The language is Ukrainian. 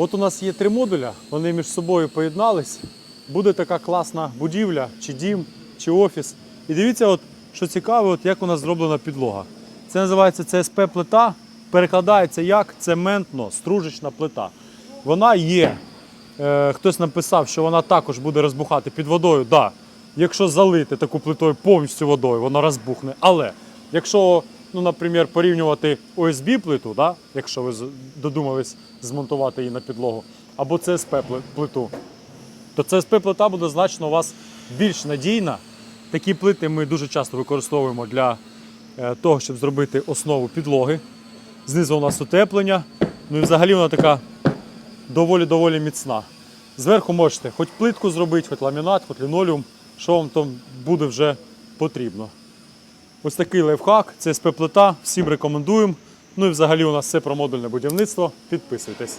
От у нас є три модуля, вони між собою поєднались. Буде така класна будівля, чи дім, чи офіс. І дивіться, от, що цікаво, от як у нас зроблена підлога. Це називається CSP плита, перекладається як цементно-стружечна плита. Вона є. Е, хтось написав, що вона також буде розбухати під водою. Да, якщо залити таку плитою повністю водою, вона розбухне. Але якщо, ну, наприклад, порівнювати ОСБ плиту, да, якщо ви додумались змонтувати її на підлогу, або CSP плиту, то CSP плита буде значно у вас більш надійна. Такі плити ми дуже часто використовуємо для е, того, щоб зробити основу підлоги. Знизу у нас утеплення. Ну і взагалі вона така доволі-доволі міцна. Зверху можете хоч плитку зробити, хоч ламінат, хоч лінолеум, що вам там буде вже потрібно. Ось такий лайфхак, це СП плита, всім рекомендуємо. Ну і взагалі у нас все про модульне будівництво. Підписуйтесь.